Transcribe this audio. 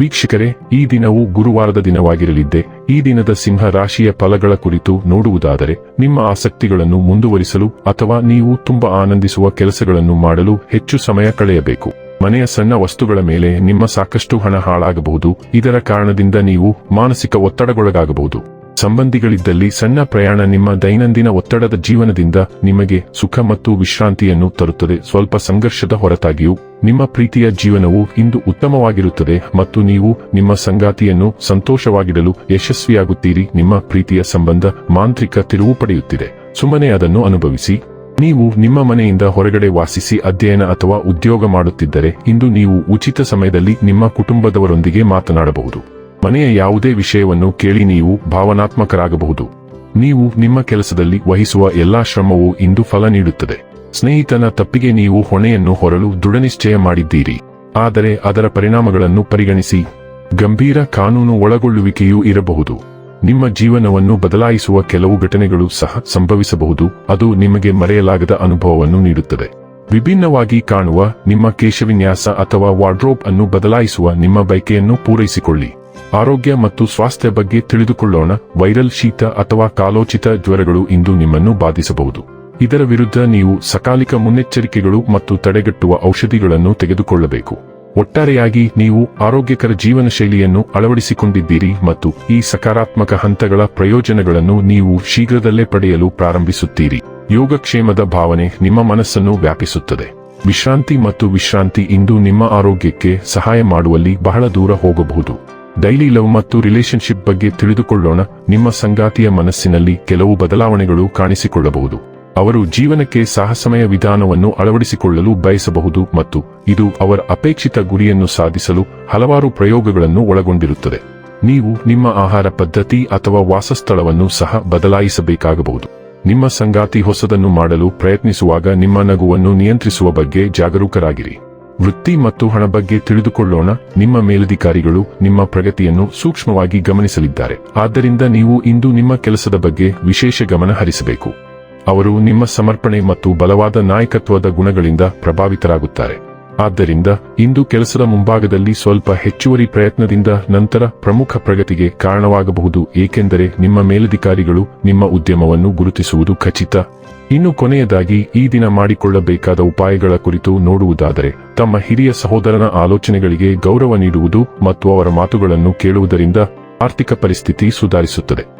ವೀಕ್ಷಕರೇ, ಈ ದಿನವು ಗುರುವಾರದ ದಿನವಾಗಿರಲಿದ್ದೆ. ಈ ದಿನದ ಸಿಂಹ ರಾಶಿಯ ಫಲಗಳ ಕುರಿತು ನೋಡುವುದಾದರೆ, ನಿಮ್ಮ ಆಸಕ್ತಿಗಳನ್ನು ಮುಂದುವರಿಸಲು ಅಥವಾ ನೀವು ತುಂಬಾ ಆನಂದಿಸುವ ಕೆಲಸಗಳನ್ನು ಮಾಡಲು ಹೆಚ್ಚು ಸಮಯ ಕಳೆಯಬೇಕು. ಮನೆಯ ಸಣ್ಣ ವಸ್ತುಗಳ ಮೇಲೆ ನಿಮ್ಮ ಸಾಕಷ್ಟು ಹಣ ಹಾಳಾಗಬಹುದು. ಇದರ ಕಾರಣದಿಂದ ನೀವು ಮಾನಸಿಕ ಒತ್ತಡಗೊಳಗಾಗಬಹುದು. ಸಂಬಂಧಿಗಳಿದ್ದಲ್ಲಿ ಸಣ್ಣ ಪ್ರಯಾಣ ನಿಮ್ಮ ದೈನಂದಿನ ಒತ್ತಡದ ಜೀವನದಿಂದ ನಿಮಗೆ ಸುಖ ಮತ್ತು ವಿಶ್ರಾಂತಿಯನ್ನು ತರುತ್ತದೆ. ಸ್ವಲ್ಪ ಸಂಘರ್ಷದ ಹೊರತಾಗಿಯೂ ನಿಮ್ಮ ಪ್ರೀತಿಯ ಜೀವನವು ಇಂದು ಉತ್ತಮವಾಗಿರುತ್ತದೆ ಮತ್ತು ನೀವು ನಿಮ್ಮ ಸಂಗಾತಿಯನ್ನು ಸಂತೋಷವಾಗಿಡಲು ಯಶಸ್ವಿಯಾಗುತ್ತೀರಿ. ನಿಮ್ಮ ಪ್ರೀತಿಯ ಸಂಬಂಧ ಮಾಂತ್ರಿಕ ತಿರುವು ಪಡೆಯುತ್ತಿದೆ. ಸುಮ್ಮನೆ ಅದನ್ನು ಅನುಭವಿಸಿ. ನೀವು ನಿಮ್ಮ ಮನೆಯಿಂದ ಹೊರಗಡೆ ವಾಸಿಸಿ ಅಧ್ಯಯನ ಅಥವಾ ಉದ್ಯೋಗ ಮಾಡುತ್ತಿದ್ದರೆ ಇಂದು ನೀವು ಉಚಿತ ಸಮಯದಲ್ಲಿ ನಿಮ್ಮ ಕುಟುಂಬದವರೊಂದಿಗೆ ಮಾತನಾಡಬಹುದು. ಮನೆಯ ಯಾವುದೇ ವಿಷಯವನ್ನು ಕೇಳಿ ನೀವು ಭಾವನಾತ್ಮಕರಾಗಬಹುದು. ನೀವು ನಿಮ್ಮ ಕೆಲಸದಲ್ಲಿ ವಹಿಸುವ ಎಲ್ಲಾ ಶ್ರಮವು ಇಂದು ಫಲ ನೀಡುತ್ತದೆ. ಸ್ನೇಹಿತನ ತಪ್ಪಿಗೆ ನೀವು ಹೊಣೆಯನ್ನು ಹೊರಲು ದೃಢನಿಶ್ಚಯ ಮಾಡಿದ್ದೀರಿ. ಆದರೆ ಅದರ ಪರಿಣಾಮಗಳನ್ನು ಪರಿಗಣಿಸಿ. ಗಂಭೀರ ಕಾನೂನು ಒಳಗೊಳ್ಳುವಿಕೆಯೂ ಇರಬಹುದು. ನಿಮ್ಮ ಜೀವನವನ್ನು ಬದಲಾಯಿಸುವ ಕೆಲವು ಘಟನೆಗಳು ಸಹ ಸಂಭವಿಸಬಹುದು. ಅದು ನಿಮಗೆ ಮರೆಯಲಾಗದ ಅನುಭವವನ್ನು ನೀಡುತ್ತದೆ. ವಿಭಿನ್ನವಾಗಿ ಕಾಣುವ ನಿಮ್ಮ ಕೇಶವಿನ್ಯಾಸ ಅಥವಾ ವಾರ್ಡ್ರೋಬ್ ಅನ್ನು ಬದಲಾಯಿಸುವ ನಿಮ್ಮ ಬಯಕೆಯನ್ನು ಪೂರೈಸಿಕೊಳ್ಳಿ. ಆರೋಗ್ಯ ಮತ್ತು ಸ್ವಾಸ್ಥ್ಯ ಬಗ್ಗೆ ತಿಳಿದುಕೊಳ್ಳೋಣ. ವೈರಲ್ ಶೀತ ಅಥವಾ ಕಾಲೋಚಿತ ಜ್ವರಗಳು ಇಂದು ನಿಮ್ಮನ್ನು ಬಾಧಿಸಬಹುದು. ಇದರ ವಿರುದ್ಧ ನೀವು ಸಕಾಲಿಕ ಮುನ್ನೆಚ್ಚರಿಕೆಗಳು ಮತ್ತು ತಡೆಗಟ್ಟುವ ಔಷಧಿಗಳನ್ನು ತೆಗೆದುಕೊಳ್ಳಬೇಕು. ಒಟ್ಟಾರೆಯಾಗಿ ನೀವು ಆರೋಗ್ಯಕರ ಜೀವನ ಶೈಲಿಯನ್ನು ಅಳವಡಿಸಿಕೊಂಡಿದ್ದೀರಿ ಮತ್ತು ಈ ಸಕಾರಾತ್ಮಕ ಹಂತಗಳ ಪ್ರಯೋಜನಗಳನ್ನು ನೀವು ಶೀಘ್ರದಲ್ಲೇ ಪಡೆಯಲು ಪ್ರಾರಂಭಿಸುತ್ತೀರಿ. ಯೋಗಕ್ಷೇಮದ ಭಾವನೆ ನಿಮ್ಮ ಮನಸ್ಸನ್ನು ವ್ಯಾಪಿಸುತ್ತದೆ. ವಿಶ್ರಾಂತಿ ಮತ್ತು ವಿಶ್ರಾಂತಿ ಇಂದು ನಿಮ್ಮ ಆರೋಗ್ಯಕ್ಕೆ ಸಹಾಯ ಮಾಡುವಲ್ಲಿ ಬಹಳ ದೂರ ಹೋಗಬಹುದು. ಡೈಲಿ ಲವ್ ಮತ್ತು ರಿಲೇಶನ್ಶಿಪ್ ಬಗ್ಗೆ ತಿಳಿದುಕೊಳ್ಳೋಣ. ನಿಮ್ಮ ಸಂಗಾತಿಯ ಮನಸ್ಸಿನಲ್ಲಿ ಕೆಲವು ಬದಲಾವಣೆಗಳು ಕಾಣಿಸಿಕೊಳ್ಳಬಹುದು. ಅವರು ಜೀವನಕ್ಕೆ ಸಾಹಸಮಯ ವಿಧಾನವನ್ನು ಅಳವಡಿಸಿಕೊಳ್ಳಲು ಬಯಸಬಹುದು ಮತ್ತು ಇದು ಅವರ ಅಪೇಕ್ಷಿತ ಗುರಿಯನ್ನು ಸಾಧಿಸಲು ಹಲವಾರು ಪ್ರಯೋಗಗಳನ್ನು ಒಳಗೊಂಡಿರುತ್ತದೆ. ನೀವು ನಿಮ್ಮ ಆಹಾರ ಪದ್ಧತಿ ಅಥವಾ ವಾಸಸ್ಥಳವನ್ನು ಸಹ ಬದಲಾಯಿಸಬೇಕಾಗಬಹುದು. ನಿಮ್ಮ ಸಂಗಾತಿ ಹೊಸದನ್ನು ಮಾಡಲು ಪ್ರಯತ್ನಿಸುವಾಗ ನಿಮ್ಮ ನಗುವನ್ನು ನಿಯಂತ್ರಿಸುವ ಬಗ್ಗೆ ಜಾಗರೂಕರಾಗಿರಿ. ವೃತ್ತಿ ಮತ್ತು ಹಣ ಬಗ್ಗೆ ತಿಳಿದುಕೊಳ್ಳೋಣ. ನಿಮ್ಮ ಮೇಲಧಿಕಾರಿಗಳು ನಿಮ್ಮ ಪ್ರಗತಿಯನ್ನು ಸೂಕ್ಷ್ಮವಾಗಿ ಗಮನಿಸಲಿದ್ದಾರೆ. ಆದ್ದರಿಂದ ನೀವು ಇಂದು ನಿಮ್ಮ ಕೆಲಸದ ಬಗ್ಗೆ ವಿಶೇಷ ಗಮನ ಹರಿಸಬೇಕು. ಅವರು ನಿಮ್ಮ ಸಮರ್ಪಣೆ ಮತ್ತು ಬಲವಾದ ನಾಯಕತ್ವದ ಗುಣಗಳಿಂದ ಪ್ರಭಾವಿತರಾಗುತ್ತಾರೆ. ಆದ್ದರಿಂದ, ಇಂದು ಕೆಲಸದ ಮುಂಭಾಗದಲ್ಲಿ ಸ್ವಲ್ಪ ಹೆಚ್ಚುವರಿ ಪ್ರಯತ್ನದಿಂದ ನಂತರ ಪ್ರಮುಖ ಪ್ರಗತಿಗೆ ಕಾರಣವಾಗಬಹುದು, ಏಕೆಂದರೆ ನಿಮ್ಮ ಮೇಲಧಿಕಾರಿಗಳು ನಿಮ್ಮ ಉದ್ಯಮವನ್ನು ಗುರುತಿಸುವುದು ಖಚಿತ. ಇನ್ನು ಕೊನೆಯದಾಗಿ, ಈ ದಿನ ಮಾಡಿಕೊಳ್ಳಬೇಕಾದ ಉಪಾಯಗಳ ಕುರಿತು ನೋಡುವುದಾದರೆ, ತಮ್ಮ ಹಿರಿಯ ಸಹೋದರನ ಆಲೋಚನೆಗಳಿಗೆ ಗೌರವ ನೀಡುವುದು ಮತ್ತು ಅವರ ಮಾತುಗಳನ್ನು ಕೇಳುವುದರಿಂದ ಆರ್ಥಿಕ ಪರಿಸ್ಥಿತಿ ಸುಧಾರಿಸುತ್ತದೆ.